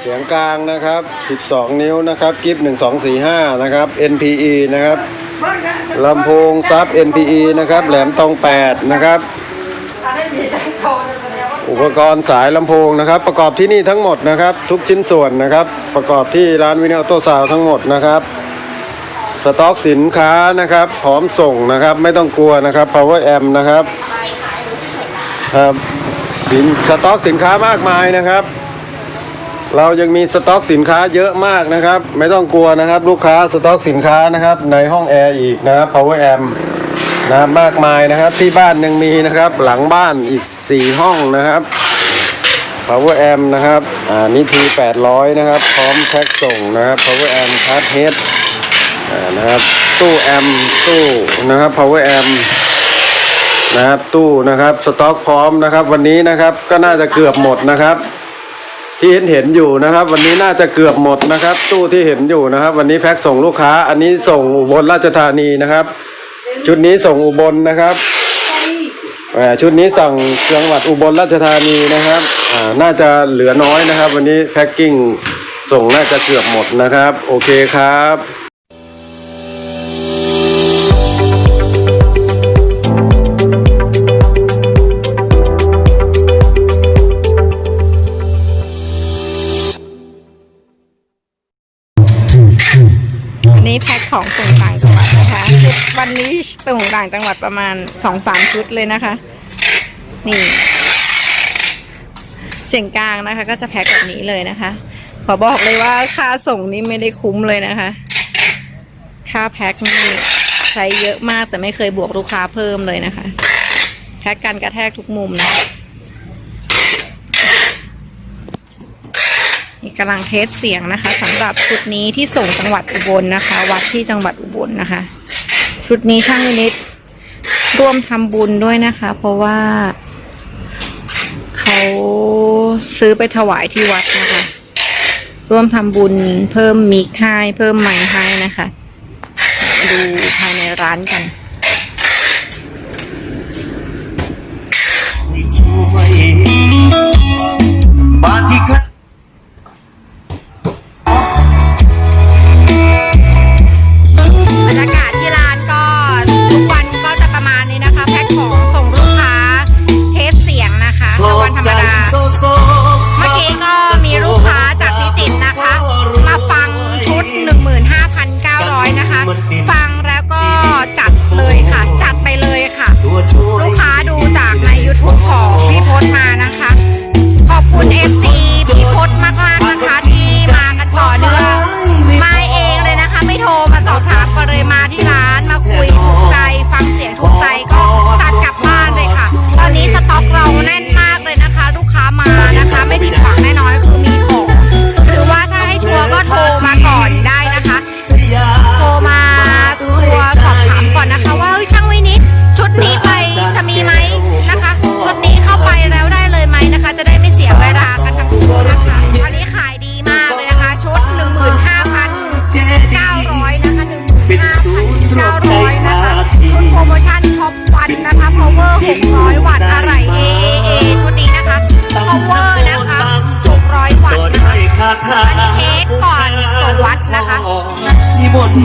เสียงกลางนะครับ 12 นิ้วนะครับกิฟ1245 นะครับ NPE นะครับลำโพงซับ NPE นะครับ แหลมตอง 8 นะครับ อุปกรณ์สายลำโพงนะครับ ประกอบที่นี่ทั้งหมดนะครับ ทุกชิ้นส่วนนะครับ ประกอบที่ร้านวินออโตซาวทั้งหมดนะครับสต็อกสินค้านะครับพร้อมส่งนะครับ ไม่ต้องกลัวนะครับ power amp นะครับครับสินสต็อกสินค้ามากมายนะครับ เรายังมีสต็อกสินค้าเยอะมากนะครับ ไม่ต้องกลัวนะครับ ลูกค้าสต็อกสินค้านะครับ ในห้องแอร์อีกนะครับ power amp นะครับมากมายนะครับ ที่บ้านยังมีนะครับ หลังบ้านอีก 4 ห้องนะครับ power amp นะครับอ่านี่ที800 นะครับ พร้อมแพ็คส่งนะครับ power amp ชาร์จเฮดนะครับตู้แอมป์ตู้นะครับ power amp นะครับตู้นะครับสต็อกพร้อมนะครับ วันนี้นะครับก็น่าจะเกือบหมดนะครับ ที่เห็นเห็นอยู่นะครับ วันนี้น่าจะเกือบหมดนะครับ ตู้ที่เห็นอยู่นะครับ วันนี้แพ็คส่งลูกค้า อันนี้ส่งอุบลราชธานีนะครับ ชุดนี้ส่งอุบลนะครับอ่าชุดนี้สั่งจังหวัดอุบลราชธานีนะครับอ่าน่าจะเหลือน้อยนะครับ วันนี้แพ็คกิ้งส่งน่าจะเกือบหมดนะครับ โอเคครับ ของส่งต่างจังหวัดนะคะชุดวันนี้ส่งต่างจังหวัดประมาณสองสามชุดเลยนะคะ นี่เสียงกลางนะคะ ก็จะแพ็คแบบนี้เลยนะคะ ขอบอกเลยว่าค่าส่งนี่ไม่ได้คุ้มเลยนะคะ ค่าแพ็คนี่ใช้เยอะมากแต่ไม่เคยบวกลูกค้าเพิ่มเลยนะคะ แพ็คกันกระแทกทุกมุมนะ นี่กำลังเทสเสียงนะคะสำหรับชุดนี้ที่ส่งจังหวัดอุบลนะคะ วัดที่จังหวัดอุบลนะคะ ชุดนี้ช่างวินิตร่วมทำบุญด้วยนะคะ เพราะว่าเขาซื้อไปถวายที่วัดนะคะ ร่วมทำบุญเพิ่มมิกให้เพิ่มไม้ให้นะคะ ดูภายในร้านกันบาที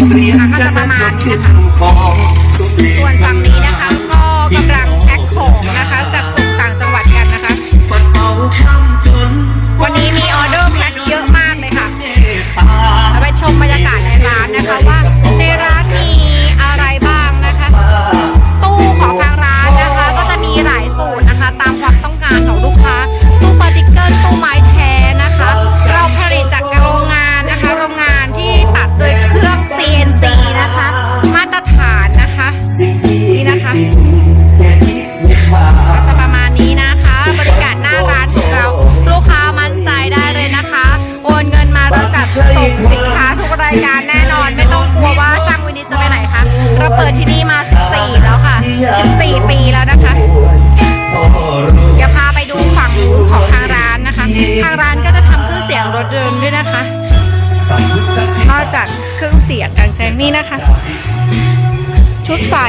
เรียนจะจนขึ้นของสุดส่วน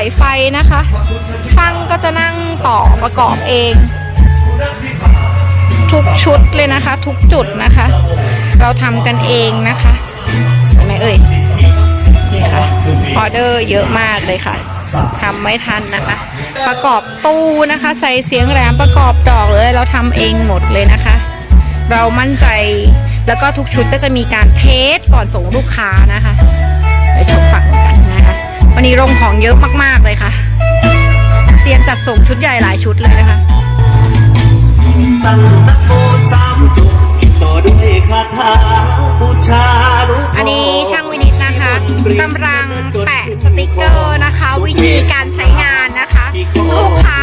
ายไฟนะคะ ช่างก็จะนั่งต่อประกอบเอง ทุกชุดเลยนะคะ ทุกจุดนะคะ เราทำกันเองนะคะเห็นไหมเอ่ยนี่ค่ะออเดอร์เยอะมากเลยค่ะทำไม่ทันนะคะ ประกอบตู้นะคะ ใส่เสียงแหลมประกอบดอกเลย เราทำเองหมดเลยนะคะ เรามั่นใจแล้วก็ทุกชุดก็จะมีการเทสก่อนส่งลูกค้านะคะ ไปชมฝั่งกัน มีโรงของเยอะมากๆเลยค่ะเตรียมจัดส่งชุดใหญ่หลายชุดเลยนะคะตั้งนะโมสามจบต่อด้วยคาถาบูชาลูกอันนี้ช่างวินิตนะคะกำลังแปะสติกเกอร์นะคะ วิธีการใช้งานนะคะ ลูกค้า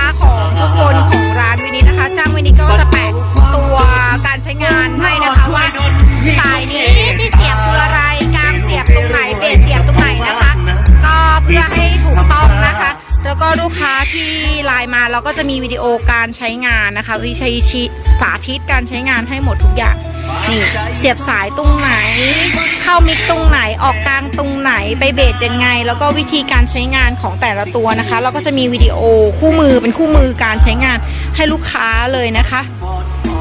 จะมีวิดีโอการใช้งานนะคะวิธีชี้สาธิตการใช้งานให้หมดทุกอย่างนี่เสียบสายตรงไหน เข้ามิกตรงไหนออกกลางตรงไหนไปเบสยังไง แล้วก็วิธีการใช้งานของแต่ละตัวนะคะ เราก็จะมีวิดีโอคู่มือเป็นคู่มือการใช้งานให้ลูกค้าเลยนะคะ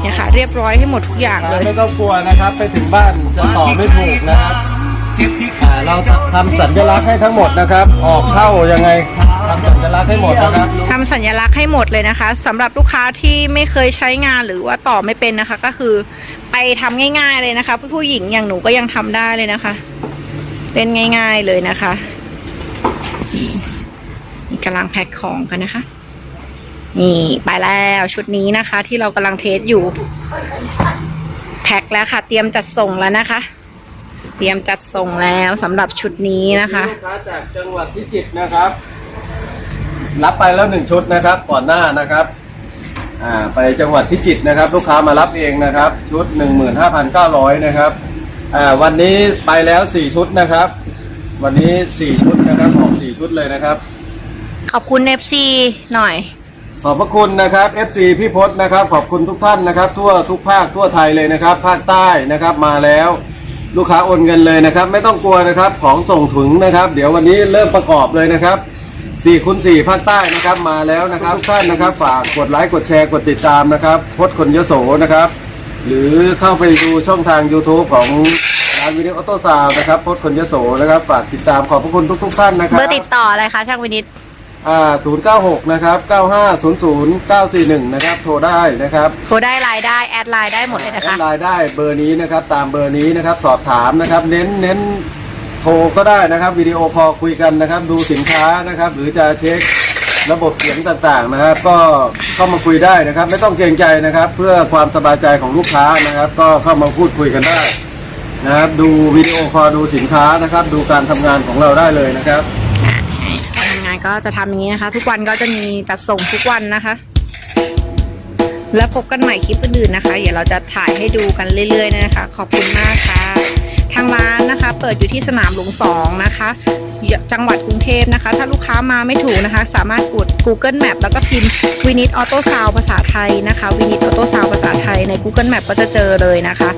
เนี่ยค่ะเรียบร้อยให้หมดทุกอย่างเลยไม่ต้องกลัวนะครับ ไปถึงบ้านจะต่อไม่ถูกนะครับเจ็บที่อ่าเราทำสัญลักษณ์ให้ทั้งหมดนะครับ ออกเข้ายังไง ทำสัญลักษณ์ให้หมดนะครับทำสัญลักษณ์ให้หมดเลยนะคะสำหรับลูกค้าที่ไม่เคยใช้งานหรือว่าต่อไม่เป็นนะคะ ก็คือไปทำง่าย ๆเลยนะคะ ผู้หญิงอย่างหนูก็ยังทำได้เลยนะคะเล่นง่าย ๆเลยนะคะนี่นี่กำลังแพ็คของกันนะคะ นี่ไปแล้วชุดนี้นะคะ ที่เรากำลังเทสอยู่ แพ็คแล้วค่ะ เตรียมจัดส่งแล้วนะคะ เตรียมจัดส่งแล้วสำหรับชุดนี้นะคะลูกค้าจากจังหวัดพิจิตรนะครับ รับไปแล้วหนึ่งชุดนะครับ ก่อนหน้านะครับอ่าไปจังหวัดพิจิตรนะครับ ลูกค้ามารับเองนะครับ ชุดหนึ่งหมื่นห้าพันเก้าร้อยนะครับอ่าวันนี้ไปแล้วสี่ชุดนะครับ วันนี้สี่ชุดนะครับออกสี่ชุดเลยนะครับ ขอบคุณ FC หน่อย ขอบพระคุณนะครับ FC พี่พศนะครับ ขอบคุณทุกท่านนะครับ ทั่วทุกภาคทั่วไทยเลยนะครับ ภาคใต้นะครับมาแล้ว ลูกค้าโอนเงินเลยนะครับ ไม่ต้องกลัวนะครับ ของส่งถึงนะครับ เดี๋ยววันนี้เริ่มประกอบเลยนะครับ 4คูณ4ภาคใต้นะครับมาแล้วนะครับทุกท่านนะครับ ฝากกดไลค์กดแชร์กดติดตามนะครับพศคนยโสนะครับ หรือเข้าไปดูช่องทาง YouTube ของร้านวิดีโอออโต้ซาวนะครับพศคนยโสนะครับ ฝากติดตามขอบพระคุณทุกๆท่านนะครัเบอร์ติดต่ออะไรคะช่างวินิตอ่า096นะครับ9500 941นะครับโทรได้นะครับโทรได้ไลน์ได้แอดไลน์ได้หมดเลยนะคะ แอดไลน์ได้เบอร์นี้นะครับตามเบอร์นี้นะครับสอบถามนะครับ เน้นเน้น โทรก็ได้นะครับวิดีโอคอลคุยกันนะครับ ดูสินค้านะครับ หรือจะเช็คระบบเสียงต่างๆนะครับ ก็เข้ามาคุยได้นะครับ ไม่ต้องเกรงใจนะครับ เพื่อความสบายใจของลูกค้านะครับ ก็เข้ามาพูดคุยกันได้นะครับดูวิดีโอคอลดูสินค้านะครับ ดูการทำงานของเราได้เลยนะครับการทำงานก็จะทำอย่างนี้นะคะ ทุกวันก็จะมีจัดส่งทุกวันนะคะ แล้วพบกันใหม่คลิปอื่นๆนะคะ เดี๋ยวเราจะถ่ายให้ดูกันเรื่อยๆนะคะ ขอบคุณมากค่ะ ทางร้านนะคะ เปิดอยู่ที่สนามหลวงสองนะคะ จังหวัดกรุงเทพนะคะ ถ้าลูกค้ามาไม่ถูกนะคะ สามารถกด Google Map แล้วก็พิมพ์วินิตออโต้ซาวภาษาไทยนะคะวินิตออโต้ซาวภาษาไทยใน Google Map ก็จะเจอเลยนะคะ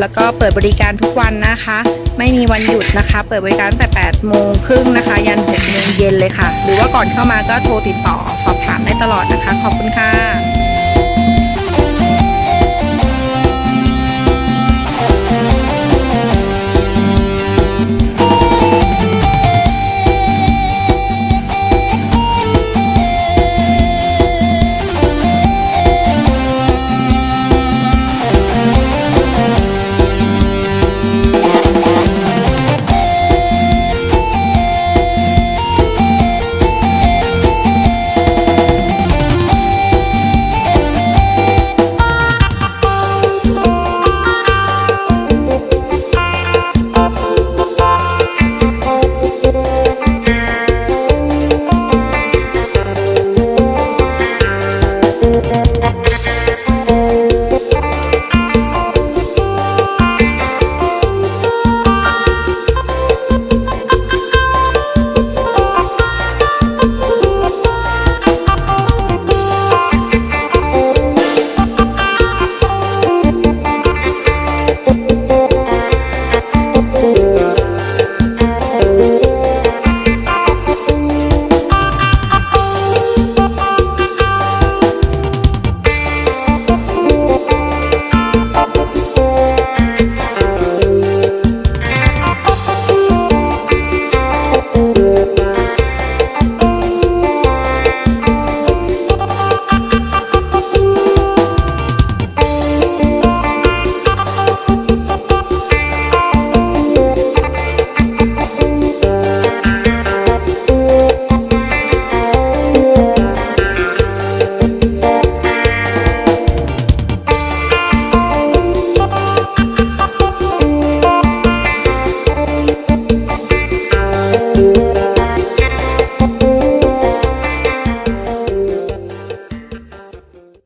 แล้วก็เปิดบริการทุกวันนะคะ ไม่มีวันหยุดนะคะ เปิดบริการตั้งแต่8โมงครึ่งนะคะ ยัน6โมงเย็นเลยค่ะ หรือว่าก่อนเข้ามาก็โทรติดต่อสอบถามได้ตลอดนะคะ ขอบคุณค่ะ